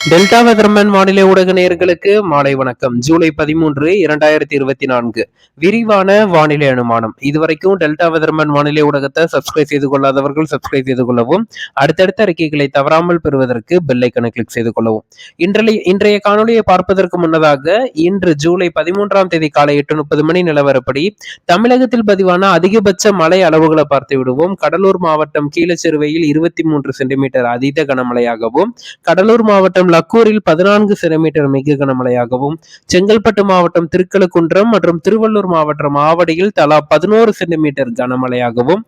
Delta weatherman வானிலை ஊடக நேயர்களுக்கு மாலை வணக்கம். ஜூலை பதிமூன்று இரண்டாயிரத்தி இருபத்தி நான்கு. விரிவான வானிலை அனுமானம். இதுவரைக்கும் டெல்டா வெதர்மேன் வானிலை ஊடகத்தை சப்ஸ்கிரைப் செய்து கொள்ளாதவர்கள் சப்ஸ்கிரைப் செய்து கொள்ளவும் அடுத்தடுத்த அறிக்கைகளை தவறாமல் பெறுவதற்கு பெல்லைக்கனை கிளிக் செய்து கொள்ளவும். இன்றைய இன்றைய காணொலியை பார்ப்பதற்கு முன்னதாக இன்று ஜூலை பதிமூன்றாம் தேதி காலை எட்டு முப்பது மணி நிலவரப்படி தமிழகத்தில் பதிவான அதிகபட்ச மழை அளவுகளை பார்த்து விடுவோம். கடலூர் மாவட்டம் கீழச்சிறுவையில் இருபத்தி மூன்று சென்டிமீட்டர் அதீத கனமழையாகவும் கடலூர் மாவட்டம் லக்கூரில் பதினான்கு சென்டிமீட்டர் மிக கனமழையாகவும் செங்கல்பட்டு மாவட்டம் திருக்கழுக்குன்றம் மற்றும் திருவள்ளூர் மாவட்டம் ஆவடியில் தலா பதினோரு சென்டிமீட்டர் கனமழையாகவும்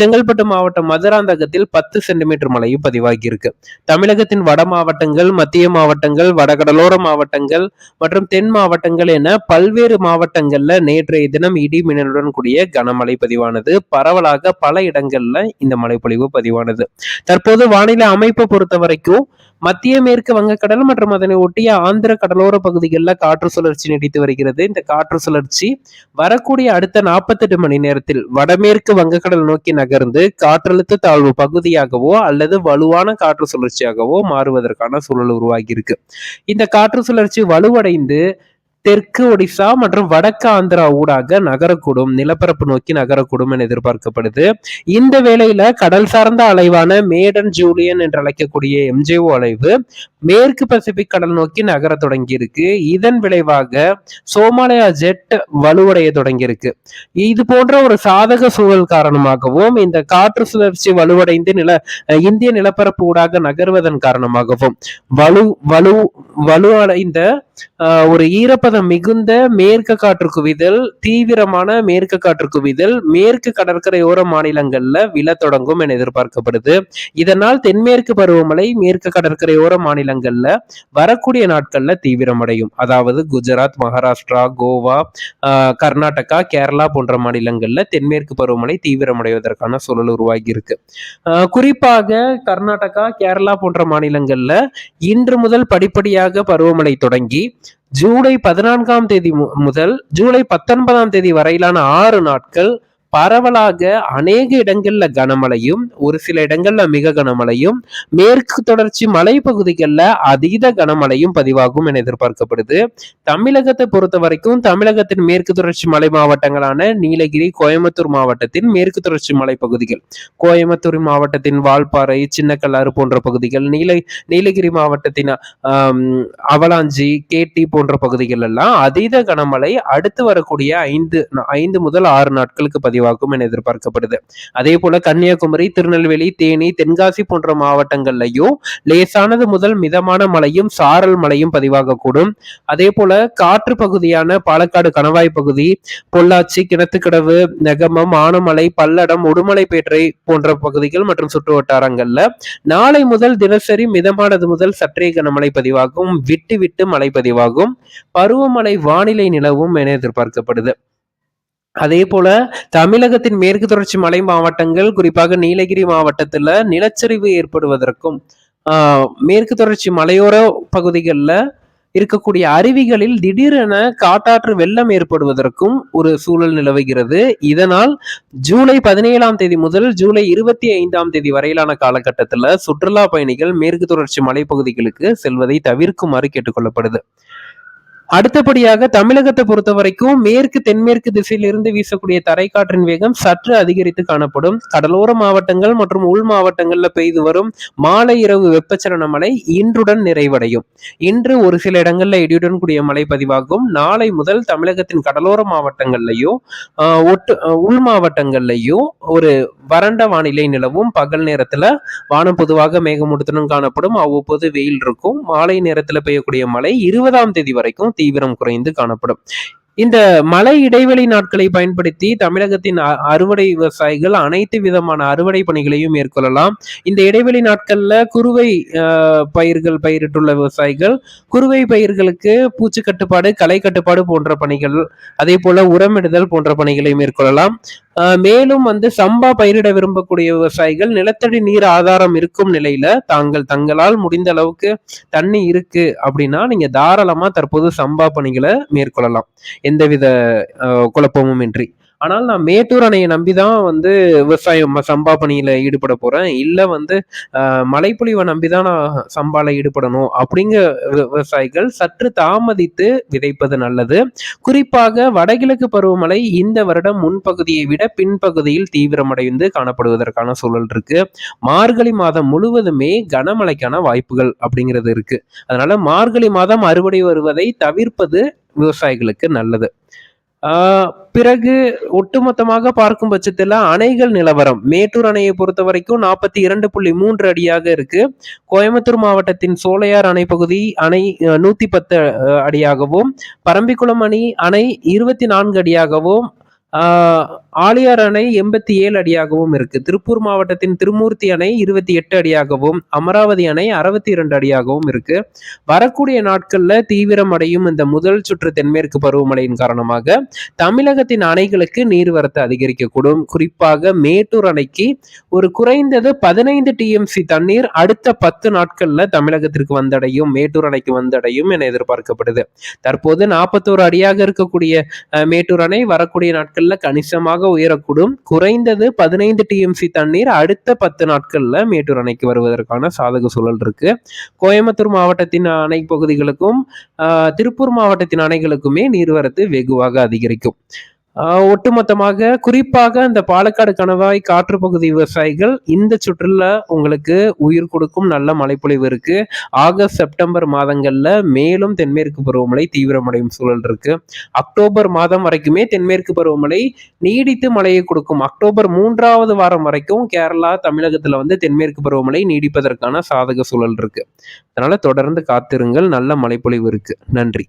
செங்கல்பட்டு மாவட்டம் மதுராந்தகத்தில் பத்து சென்டிமீட்டர் மழையும் பதிவாகியிருக்கு. தமிழகத்தின் வட மாவட்டங்கள் மத்திய மாவட்டங்கள் வடகடலோர மாவட்டங்கள் மற்றும் தென் மாவட்டங்கள் என பல்வேறு மாவட்டங்கள்ல நேற்றைய தினம் இடி மின்னலுடன் கூடிய கனமழை பதிவானது. பரவலாக பல இடங்கள்ல இந்த மழைப்பொழிவு பதிவானது. தற்போது வானிலை அமைப்பை பொறுத்த வரைக்கும் மத்திய மேற்கு வங்கக்கடல் மற்றும் அதனை ஒட்டிய ஆந்திர கடலோர பகுதிகளில் காற்று சுழற்சி நீடித்து வருகிறது. இந்த காற்று சுழற்சி வரக்கூடிய அடுத்த நாற்பத்தெட்டு மணி நேரத்தில் வடமேற்கு வங்கக்கடல் நோக்கி நகர்ந்து காற்றழுத்த தாழ்வு பகுதியாகவோ அல்லது வலுவான காற்று சுழற்சியாகவோ மாறுவதற்கான சூழல் உருவாகியிருக்கு. இந்த காற்று சுழற்சி வலுவடைந்து தெற்கு ஒடிசா மற்றும் வடக்கு ஆந்திரா ஊடாக நகரக்கூடும் நிலப்பரப்பு நோக்கி நகரக்கூடும் என எதிர்பார்க்கப்படுது. இந்த வேளையில கடல் சார்ந்த அலைவான மேடன் ஜூலியன் என்று அழைக்கக்கூடிய எம்ஜேஓ அலைவு மேற்கு பசிபிக் கடல் நோக்கி நகர தொடங்கி இருக்கு இதன் விளைவாக சோமாலயா ஜெட் வலுவடைய தொடங்கியிருக்கு. இது போன்ற ஒரு சாதக சூழல் காரணமாகவும் இந்த காற்று சுழற்சி வலுவடைந்து நில அஹ் இந்திய நிலப்பரப்பு ஊடாக நகர்வதன் காரணமாகவும் வலு வலு வலுவடைந்த ஒரு ஈரப்பதம் மிகுந்த மேற்கு காற்று குவிதல் தீவிரமான மேற்கு காற்று குவிதல் மேற்கு கடற்கரையோர மாநிலங்கள்ல விழ தொடங்கும் என எதிர்பார்க்கப்படுது. இதனால் தென்மேற்கு பருவமழை மேற்கு கடற்கரையோர மாநிலங்கள்ல வரக்கூடிய நாட்கள்ல தீவிரமடையும். அதாவது குஜராத் மகாராஷ்டிரா கோவா ஆஹ் கர்நாடகா கேரளா போன்ற மாநிலங்கள்ல தென்மேற்கு பருவமழை தீவிரமடைவதற்கான சூழல் உருவாகி இருக்கு ஆஹ் குறிப்பாக கர்நாடகா கேரளா போன்ற மாநிலங்கள்ல இன்று முதல் படிப்படியாக பருவமழை தொடங்கி ஜூலை பதினான்காம் தேதி மு- முதல் ஜூலை பத்தொன்பதாம் தேதி வரையிலான ஆறு நாட்கள் பரவலாக அநேக இடங்கள்ல கனமழையும் ஒரு சில இடங்கள்ல மிக கனமழையும் மேற்கு தொடர்ச்சி மலைப்பகுதிகளில் அதீத கனமழையும் பதிவாகும் என எதிர்பார்க்கப்படுது. தமிழகத்தை பொறுத்த வரைக்கும் தமிழகத்தின் மேற்கு தொடர்ச்சி மலை மாவட்டங்களான நீலகிரி கோயம்புத்தூர் மாவட்டத்தின் மேற்கு தொடர்ச்சி மலைப்பகுதிகள். கோயம்புத்தூர் மாவட்டத்தின் வால்பாறை சின்னக்கல்லாறு போன்ற பகுதிகள் நீல நீலகிரி மாவட்டத்தின் அவலாஞ்சி கேட்டி போன்ற பகுதிகள் எல்லாம் அதீத கனமழை அடுத்து வரக்கூடிய ஐந்து ஐந்து முதல் ஆறு நாட்களுக்கு பதிவாகும். என எதிர்பார்க்கப்படுது. அதே போல கன்னியாகுமரி திருநெல்வேலி தேனி தென்காசி போன்ற மாவட்டங்கள்லையும் லேசானது முதல் மிதமான மழையும் சாரல் மழையும் பதிவாகக்கூடும். அதே போல காற்று பகுதியான பாலக்காடு கணவாய் பகுதி பொள்ளாச்சி கிணத்துக்கடவு நெகமம் ஆனமலை பல்லடம் உடுமலைப்பேட்டை போன்ற பகுதிகள் மற்றும் சுற்று வட்டாரங்கள்ல நாளை முதல் தினசரி மிதமானது முதல் சற்றே கனமழை பதிவாகும். விட்டு விட்டு மழை பதிவாகும். பருவமழை வானிலை நிலவும் என எதிர்பார்க்கப்படுது. அதே போல தமிழகத்தின் மேற்கு தொடர்ச்சி மலை மாவட்டங்கள் குறிப்பாக நீலகிரி மாவட்டத்துல நிலச்சரிவு ஏற்படுவதற்கும் மேற்கு தொடர்ச்சி மலையோர பகுதிகளில் இருக்கக்கூடிய அருவிகளில் திடீரென காட்டாற்று வெள்ளம் ஏற்படுவதற்கும் ஒரு சூழல் நிலவுகிறது. இதனால் ஜூலை பதினேழாம் தேதி முதல் ஜூலை இருபத்தி ஐந்தாம் தேதி வரையிலான காலகட்டத்தில் சுற்றுலா பயணிகள் மேற்கு தொடர்ச்சி மலைப்பகுதிகளுக்கு செல்வதை தவிர்க்குமாறு கேட்டுக்கொள்ளப்படுது. அடுத்தபடியாக தமிழகத்தை பொறுத்த வரைக்கும் மேற்கு தென்மேற்கு திசையிலிருந்து வீசக்கூடிய தரைக்காற்றின் வேகம் சற்று அதிகரித்து காணப்படும். கடலோர மாவட்டங்கள் மற்றும் உள் மாவட்டங்கள்ல பெய்து வரும் மாலை இரவு வெப்பச்சலன மழை இன்றுடன் நிறைவடையும். இன்று ஒரு சில இடங்கள்ல இடியுடன் கூடிய மழை பதிவாகும். நாளை முதல் தமிழகத்தின் கடலோர மாவட்டங்கள்லயும் ஒட்டு உள் மாவட்டங்கள்லயும் ஒரு வறண்ட வானிலை நிலவும். பகல் நேரத்துல வானம் பொதுவாக மேகமூட்டத்துடன் காணப்படும். அவ்வப்போது வெயில் இருக்கும். மாலை நேரத்துல பெய்யக்கூடிய மழை இருபதாம் தேதி வரைக்கும் தீவிரம் குறைந்து காணப்படும். இந்த மழை இடைவெளி நாட்களை பயன்படுத்தி தமிழகத்தின் அறுவடை விவசாயிகள் அனைத்து விதமான அறுவடை பணிகளையும் மேற்கொள்ளலாம். இந்த இடைவெளி நாட்கள்ல குறுவை பயிர்கள் பயிரிட்டுள்ள விவசாயிகள் குறுவை பயிர்களுக்கு பூச்சி கட்டுப்பாடு களை கட்டுப்பாடு போன்ற பணிகள் அதே போல உரமிடுதல் போன்ற பணிகளை மேற்கொள்ளலாம். மேலும் வந்து சம்பா பயிரிட விரும்பக்கூடிய விவசாயிகள் நிலத்தடி நீர் ஆதாரம் இருக்கும் நிலையில தாங்கள் தங்களால் முடிந்த அளவுக்கு தண்ணி இருக்கு அப்படின்னா நீங்க தாராளமா தற்போது சம்பா பணிகளை மேற்கொள்ளலாம். எந்தவித குழப்பமும் இன்றி ஆனால் நான் மேட்டூர் அணையை நம்பி தான் வந்து விவசாயம் சம்பா பணியில் ஈடுபட போகிறேன் இல்லை வந்து ஆஹ், மழைப்பொழிவை நம்பி தான் நான் சம்பால ஈடுபடணும் அப்படிங்கிற விவசாயிகள் சற்று தாமதித்து விதைப்பது நல்லது. குறிப்பாக வடகிழக்கு பருவமழை இந்த வருடம் முன்பகுதியை விட பின்பகுதியில் தீவிரமடைந்து காணப்படுவதற்கான சூழல் இருக்கு. மார்கழி மாதம் முழுவதுமே கனமழைக்கான வாய்ப்புகள் அப்படிங்கிறது இருக்கு. அதனால மார்கழி மாதம் அறுவடை வருவதை தவிர்ப்பது விவசாயிகளுக்கு நல்லது. பிறகு ஒட்டுமொத்தமாக பார்க்கும் பட்சத்தில் அணைகள் நிலவரம். மேட்டூர் அணையை பொறுத்த வரைக்கும் நாற்பத்தி இரண்டு புள்ளி மூன்று அடியாக இருக்கு. கோயம்புத்தூர் மாவட்டத்தின் சோலையார் அணை பகுதி அணை நூத்தி பத்து அடியாகவும் பரம்பிக்குளம் அணி அணை இருபத்தி நான்கு அடியாகவும் ஆலியார் அணை எண்பத்தி ஏழு அடியாகவும் இருக்கு. திருப்பூர் மாவட்டத்தின் திருமூர்த்தி அணை இருபத்தி எட்டு அடியாகவும் அமராவதி அணை அறுபத்தி இரண்டு அடியாகவும் இருக்கு. வரக்கூடிய நாட்கள்ல தீவிரமடையும் இந்த முதல் சுற்று தென்மேற்கு பருவமழையின் காரணமாக தமிழகத்தின் அணைகளுக்கு நீர்வரத்து அதிகரிக்கக்கூடும். குறிப்பாக மேட்டூர் அணைக்கு ஒரு குறைந்தது பதினைந்து டிஎம்சி தண்ணீர் அடுத்த பத்து நாட்கள்ல தமிழகத்திற்கு வந்தடையும் மேட்டூர் அணைக்கு வந்தடையும் என எதிர்பார்க்கப்படுது. தற்போது நாற்பத்தோரு அடியாக இருக்கக்கூடிய மேட்டூர் அணை வரக்கூடிய நாட்கள்ல கணிசமாக உயரக்கூடும். குறைந்தது பதினைந்து டிஎம்சி தண்ணீர் அடுத்த பத்து நாட்கள்ல மேட்டூர் அணைக்கு வருவதற்கான சாதக சூழல் இருக்கு. கோயம்புத்தூர் மாவட்டத்தின் அணை பகுதிகளுக்கும் ஆஹ், திருப்பூர் மாவட்டத்தின் அணைகளுக்குமே நீர்வரத்து வெகுவாக அதிகரிக்கும். ஒட்டுமொத்தமாக குறிப்பாக இந்த பாலக்காடு கணவாய் காற்று பகுதி விவசாயிகள் இந்த சுற்றுல உங்களுக்கு உயிர் கொடுக்கும் நல்ல மழைப்பொழிவு இருக்கு. ஆகஸ்ட் செப்டம்பர் மாதங்கள்ல மேலும் தென்மேற்கு பருவமழை தீவிரமடையும் சூழல் இருக்கு. அக்டோபர் மாதம் வரைக்குமே தென்மேற்கு பருவமழை நீடித்து மழையை கொடுக்கும். அக்டோபர் மூன்றாவது வாரம் வரைக்கும் கேரளா தமிழகத்துல வந்து தென்மேற்கு பருவமழை நீடிப்பதற்கான சாதக சூழல் இருக்கு. அதனால தொடர்ந்து காத்திருங்கள். நல்ல மழைப்பொழிவு இருக்கு. நன்றி.